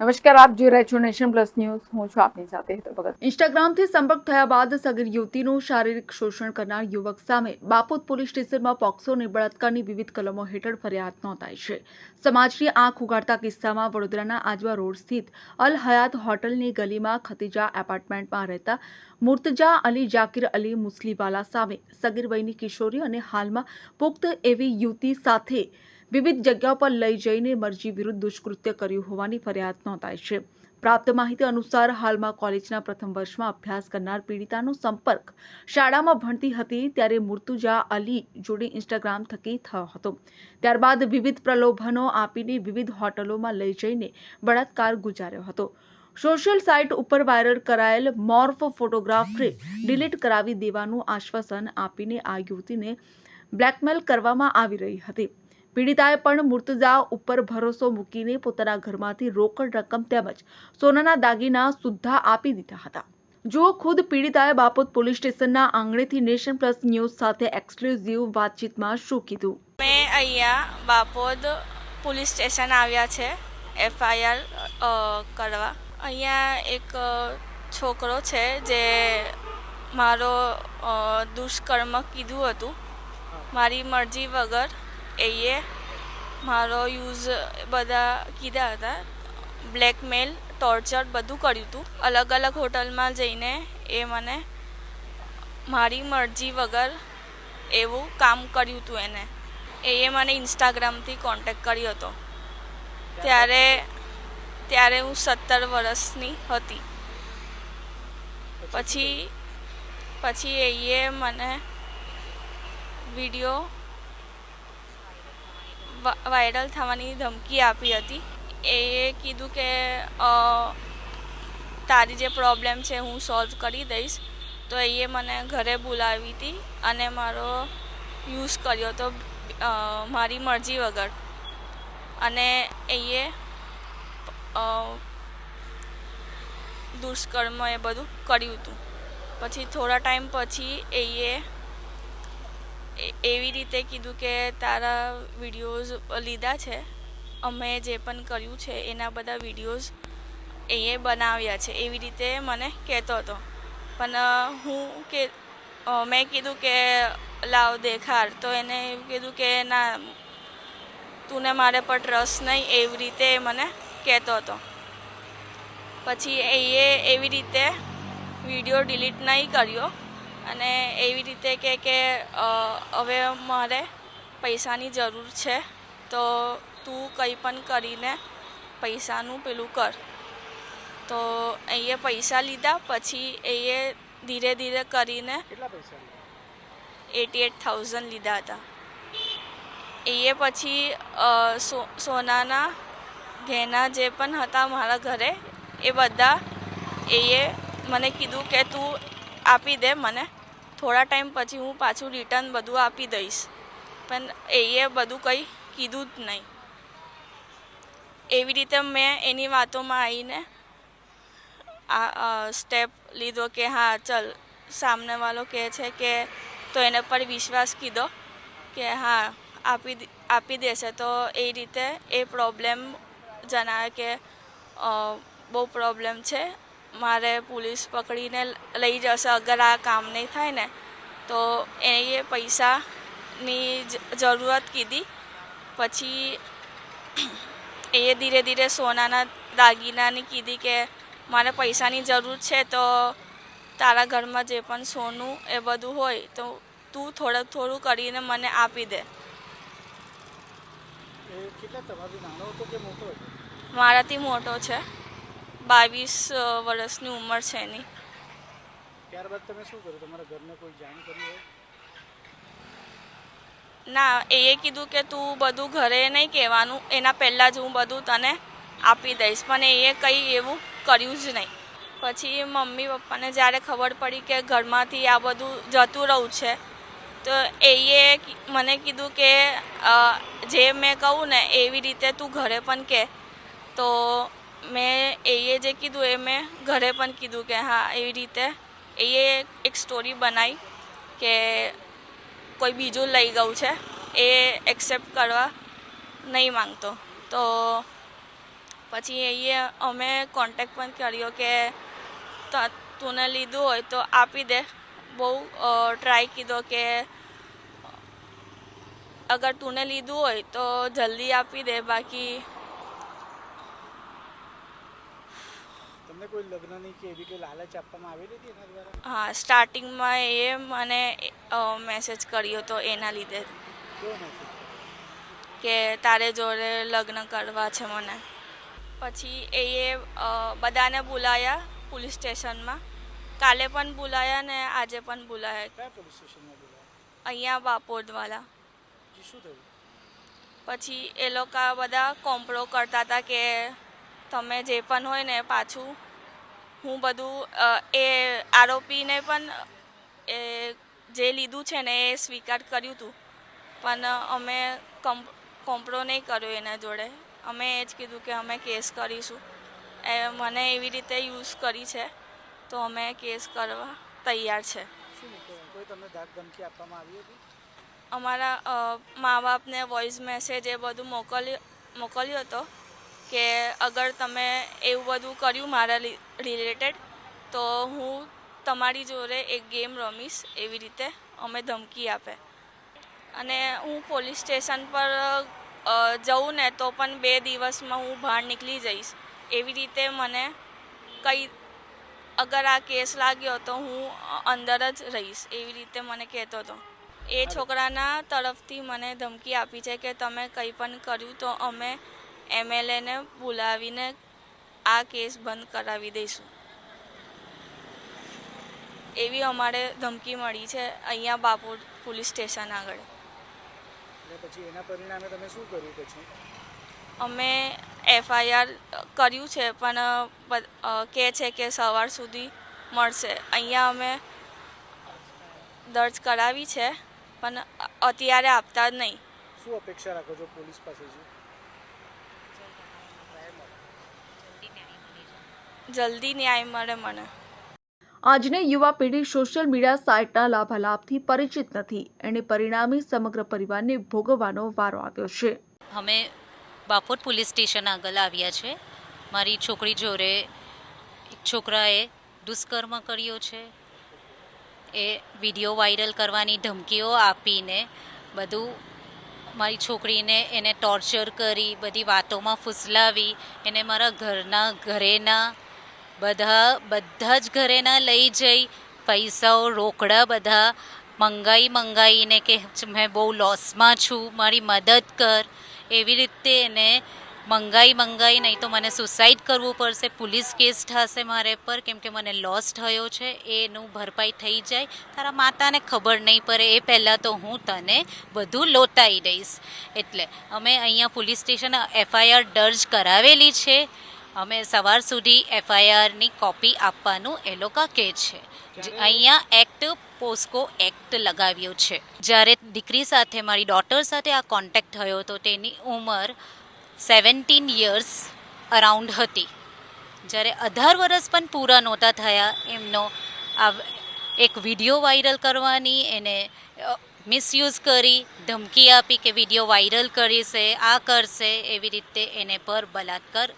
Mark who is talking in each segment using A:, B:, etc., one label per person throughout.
A: નમસ્કાર, આપ જોઈ રહ્યા છો નેશન પ્લસ ન્યૂઝ. હું છું આપની સાથે ઇન્સ્ટાગ્રામથી સંપર્ક થયા બાદ સગીર યુવતીનું શારીરિક શોષણ કરનાર યુવક સામે બાપોદ પોલીસ સ્ટેશનમાં પોક્સો અને બળાત્કારની વિવિધ કલમો હેઠળ ફરિયાદ નોંધાઈ છે. સમાજની આંખ ઉગાડતા કિસ્સામાં વડોદરાના આજવા રોડ સ્થિત અલ હયાત હોટલની ગલીમાં ખતીજા એપાર્ટમેન્ટમાં રહેતા મુર્તજા અલી જાકીર અલી મુસ્લીવાલા સામે સગીર વયની કિશોરી અને હાલમાં પુખ્ત એવી યુવતી સાથે વિવિધ જગ્યાઓ પર લઈ જઈને મરજી વિરુદ્ધ દુષ્કૃત્ય કર્યું હોવાની ફરિયાદ નોંધાઈ છે. પ્રાપ્ત માહિતી અનુસાર હાલમાં કોલેજના પ્રથમ વર્ષમાં અભ્યાસ કરનાર પીડિતાનો સંપર્ક શાળામાં ભણતી હતી ત્યારે મુર્તુજા અલી જોડે ઇન્સ્ટાગ્રામ થકી થયો હતો. ત્યારબાદ વિવિધ પ્રલોભનો આપીને વિવિધ હોટલોમાં લઈ જઈને બળાત્કાર ગુજાર્યો હતો. સોશિયલ સાઇટ ઉપર વાયરલ કરાયેલ મોર્ફ ફોટોગ્રાફને ડિલીટ કરાવી દેવાનું આશ્વાસન આપીને આ યુવતીને બ્લેકમેલ કરવામાં આવી રહી હતી. પીડિતાએ પણ મુર્તઝા ઉપર ભરોસો મૂકીને પોતાના ઘરમાંથી રોકડ રકમ તેમજ સોનાના દાગીના સુદ્ધા આપી દીધા હતા. જો ખુદ પીડિતાએ બાપોદ પોલીસ સ્ટેશનના આંગણેથી નેશન પ્લસ ન્યૂઝ સાથે એક્સક્લુઝિવ વાતચીતમાં શું કીધું?
B: મેં અહીંયા બાપોદ પોલીસ સ્ટેશન આવ્યા છે, એફઆઈઆર કરવા. અહીંયા એક છોકરો છે જે મારો દુષ્કર્મ કીધું હતું. મારી મરજી વગર એએ મારો યુઝ બધા કીધા હતા. બ્લેકમેલ ટોર્ચર બધું કર્યું હતું અલગ અલગ હોટલમાં જઈને એ મને મારી મરજી વગર એવું કામ કર્યું હતું એને. એ મને ઇન્સ્ટાગ્રામથી કોન્ટેક્ટ કર્યો હતો. ત્યારે ત્યારે હું સત્તર વર્ષની હતી. પછી પછી એ મને વીડિયો વાયરલ થવાની ધમકી આપી હતી. એ કીધું કે તારી જે પ્રોબ્લેમ છે હું સોલ્વ કરી દઈશ. તો એ મને ઘરે બોલાવી હતી અને મારો યુઝ કર્યો હતો મારી મરજી વગર. અને એ દુષ્કર્મ એ બધું કર્યું હતું પછી થોડા ટાઈમ પછી એ- એવી રીતે કીધું કે તારા વિડીયોઝ લીધા છે? અમે જે પણ કર્યું છે, એના બધા વિડીયોઝ એ બનાવ્યા છે. એવી રીતે મને કહેતો હતો. પણ હું કે મેં કીધું કે લાવ દેખાડ. તો એને એવું કીધું કે, ના, તુને મારે પર ટ્રસ્ટ નહીં. એવી રીતે મને કહેતો હતો. પછી એ એવી રીતે વીડિયો ડિલીટ નહીં કર્યો. અને એવી રીતે કે કે હવે મારે પૈસાની જરૂર છે તો તું કંઈ પણ કરીને પૈસાનું પેલું કર. તો એ પૈસા લીધા પછી એ ધીરે ધીરે કરીને
C: પૈસા
B: એટી એટ થાઉઝન્ડ લીધા હતા. એ પછી સો સોનાના ગહેના જે પણ હતા મારા ઘરે એ બધા એ મને કીધું કે તું આપી દે મને. થોડા ટાઈમ પછી હું પાછું રિટર્ન બધું આપી દઈશ. પણ એ બધું કંઈ કીધું જ નહીં. એવી રીતે મેં એની વાતોમાં આવીને આ સ્ટેપ લીધો કે હા, ચલ, સામનેવાળો કહે છે કે તો એના પર વિશ્વાસ કીધો કે હા, આપી આપી દેશે. તો એ રીતે એ પ્રોબ્લેમ જણાવે કે બહુ પ્રોબ્લેમ છે. મારે પોલીસ પકડીને લઈ જશે અગર આ કામ નહીં થાય ને તો એ પૈસાની જરૂરત કીધી. પછી એ ધીરે ધીરે સોનાના દાગીનાની કીધી કે મારે પૈસાની જરૂર છે તો તારા ઘરમાં જે પણ સોનું એ બધું હોય તો તું થોડું થોડું કરીને મને આપી દે. મારાથી મોટો છે. બાવીસ વર્ષની ઉંમર છે એની.
C: ત્યારબાદ તમે શું કર્યું? તમારા ઘરને કોઈ જાણ કરી હોય?
B: ના એ કીધું કે તું બધું ઘરે નહીં કહેવાનું. એના પહેલાં જ હું બધું તને આપી દઈશ. પણ એ કંઈ એવું કર્યું જ નહીં. પછી મમ્મી પપ્પાને જ્યારે ખબર પડી કે ઘરમાંથી આ બધું જતું રહ્યું છે તો એ મને કીધું કે જે મેં કહું ને એવી રીતે તું ઘરે પણ કહે તો મેં એ જે કીધું એ મેં ઘરે પણ કીધું કે હા એવી રીતે એ એક સ્ટોરી બનાવી કે કોઈ બીજું લઈ ગયું છે એ એક્સેપ્ટ કરવા નહીં માંગતો તો પછી એ અમે કોન્ટેક્ટ પણ કર્યો કે ત- તુને લીધું હોય તો આપી દે બહુ ટ્રાય કીધો કે અગર તુને લીધું હોય તો જલ્દી આપી દે બાકી
C: તમને કોઈ લગ્નની કે એવી કોઈ લાલચ આપવામાં આવેલી હતી એના દ્વારા?
B: હા સ્ટાર્ટિંગમાં એ મને મેસેજ કર્યો હતો એના લીધે. કે તારે જોડે લગ્ન કરવા છે મને. પછી એ બધાને બોલાયા પોલીસ સ્ટેશનમાં. કાલે પણ બોલાયા ને આજે પણ બોલાયા.
C: પોલીસ સ્ટેશનમાં બોલાયા?
B: અહીંયા બાપોદવાલા
C: શું થયું?
B: પછી એ લોકો બધા કોમ્પ્રો કરતા હતા કે તમે જે પણ હોય ને પાછું હું બધું એ આરોપીને પણ એ જે લીધું છે ને એ સ્વીકાર કર્યું હતું પણ અમે કમ્પ કોમ્પ્રો નહીં કર્યો એના જોડે. અમે એ જ કીધું કે અમે કેસ કરીશું. એ મને એવી રીતે યુઝ કરી છે તો અમે કેસ કરવા તૈયાર છે. અમારા મા બાપને વોઇસ મેસેજ એ બધું મોકલ્યું મોકલ્યો હતો કે અગર તમે એવું બધું કર્યું મારા રિલેટેડ તો હું તમારી જોડે એક ગેમ રમીશ એવી રીતે અમે ધમકી આપે. અને હું પોલીસ સ્ટેશન પર જઉં ને તો પણ બે દિવસમાં હું બહાર નીકળી જઈશ. એવી રીતે મને કઈ અગર આ કેસ લાગ્યો તો હું અંદર જ રહીશ એવી રીતે મને કહેતો હતો. એ છોકરાના તરફથી મને ધમકી આપી છે કે તમે કંઈ પણ કર્યું તો અમે એમએલએને બોલાવીને આ કેસ બંધ કરાવી દઈશું. એવી અમારે ધમકી મળી છે અહીંયા બાપુર પોલીસ સ્ટેશન આગળ.
C: પછી એના પરિણામે તમે શું કર્યું પછી?
B: અમે એફઆઈઆર કર્યું છે પણ કે કહે છે કે સવાર સુધી મળશે. અહીંયા અમે દર્જ કરાવી છે પણ અત્યારે આપતા જ નહીં.
C: શું અપેક્ષા રાખો છો પોલીસ પાસેથી?
B: જલ્દી ન્યાય મળે મને.
A: આજની યુવા પેઢી સોશિયલ મીડિયા સાઇટના લાભાલાભથી પરિચિત નથી. એને પરિણામે સમગ્ર પરિવારને ભોગવવાનો વારો આવ્યો છે.
D: અમે બાપોદ પોલીસ સ્ટેશન આગળ આવ્યા છે. મારી છોકરી જોડે એક છોકરાએ દુષ્કર્મ કર્યો છે. એ વીડિયો વાયરલ કરવાની ધમકીઓ આપીને બધું મારી છોકરીને એને ટોર્ચર કરી બધી વાતોમાં ફૂસલાવી એને મારા ઘરના ઘરેના બધા બધા જ ઘરેના લઈ જઈ પૈસાઓ રોકડા બધા, મંગાઈ મંગાઈને કે મેં બહુ લોસમાં છું, મારી મદદ કર. એવી રીતે એને મંગાઈ મંગાઈ નહીં તો મને સુસાઇડ કરવું પડશે પોલીસ કેસ થશે મારે પર, કેમ કે મને લોસ થયો છે, એનું ભરપાઈ થઈ જાય. તારા માતાને ખબર નહીં પડે, એ પહેલાં તો હું તને બધું લોટાઈ દઈશ. એટલે અમે અહીંયા પોલીસ સ્ટેશન એફઆઈઆર દર્જ કરાવેલી છે. અમે સવાર સુધી એફઆઈઆરની કોપી આપવાનું એ લોકો કહે છે. અહીંયા એક્ટ પોસ્કો એક્ટ લગાવ્યો છે. જ્યારે દીકરી સાથે મારી ડોટર સાથે આ કોન્ટેક્ટ થયો તો તેની ઉંમર સેવન્ટીન યર્સ અરાઉન્ડ હતી. જ્યારે અઢાર વર્ષ પણ પૂરા નહોતા થયા એમનો આ એક વીડિયો વાયરલ કરવાની એને મિસયુઝ કરી ધમકી આપી કે વીડિયો વાયરલ કરીશે આ કરશે એવી રીતે એને પર બલાત્કાર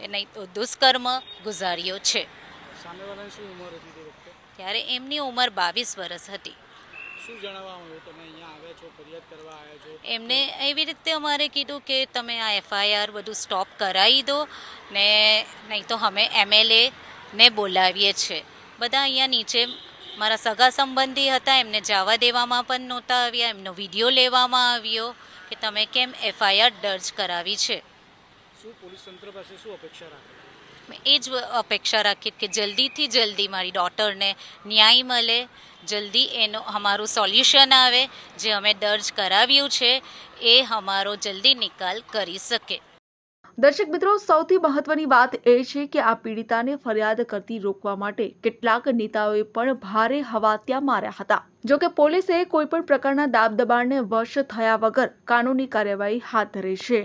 D: નહીં તો દુષ્કર્મ ગુજાર્યો છે. ત્યારે એમની ઉંમર બાવીસ વર્ષ હતી. એમને એવી રીતે અમારે કીધું કે તમે આ એફઆઈઆર બધું સ્ટોપ કરાવી દો ને નહીં તો અમે એમએલએ ને બોલાવીએ છીએ. બધા અહીંયા નીચે મારા સગા સંબંધી હતા એમને જવા દેવામાં પણ નહોતા આવ્યા એમનો વીડિયો લેવામાં આવ્યો કે તમે કેમ એફઆઈઆર દર્જ કરાવી છે?
C: શું પોલીસ તંત્ર પાસે શું અપેક્ષા રાખે?
D: મેં એ જ અપેક્ષા રાખી કે જલ્દીથી જલ્દી મારી ડોટરને ન્યાય મળે જલ્દી એનો અમારું સોલ્યુશન આવે જે અમે દર્જ કરાવ્યું છે એ અમારો જલ્દી નિકાલ કરી શકે.
A: દર્શક મિત્રો સૌથી મહત્વની વાત એ છે કે આ પીડિતાને ફરિયાદ કરતી રોકવા માટે કેટલાક નેતાઓએ પણ ભારે હવાત્યા માર્યા હતા. જો કે પોલીસે કોઈપણ પ્રકારના દાબદબાણને વશ થયા વગર કાનૂની કાર્યવાહી હાથ ધરી છે.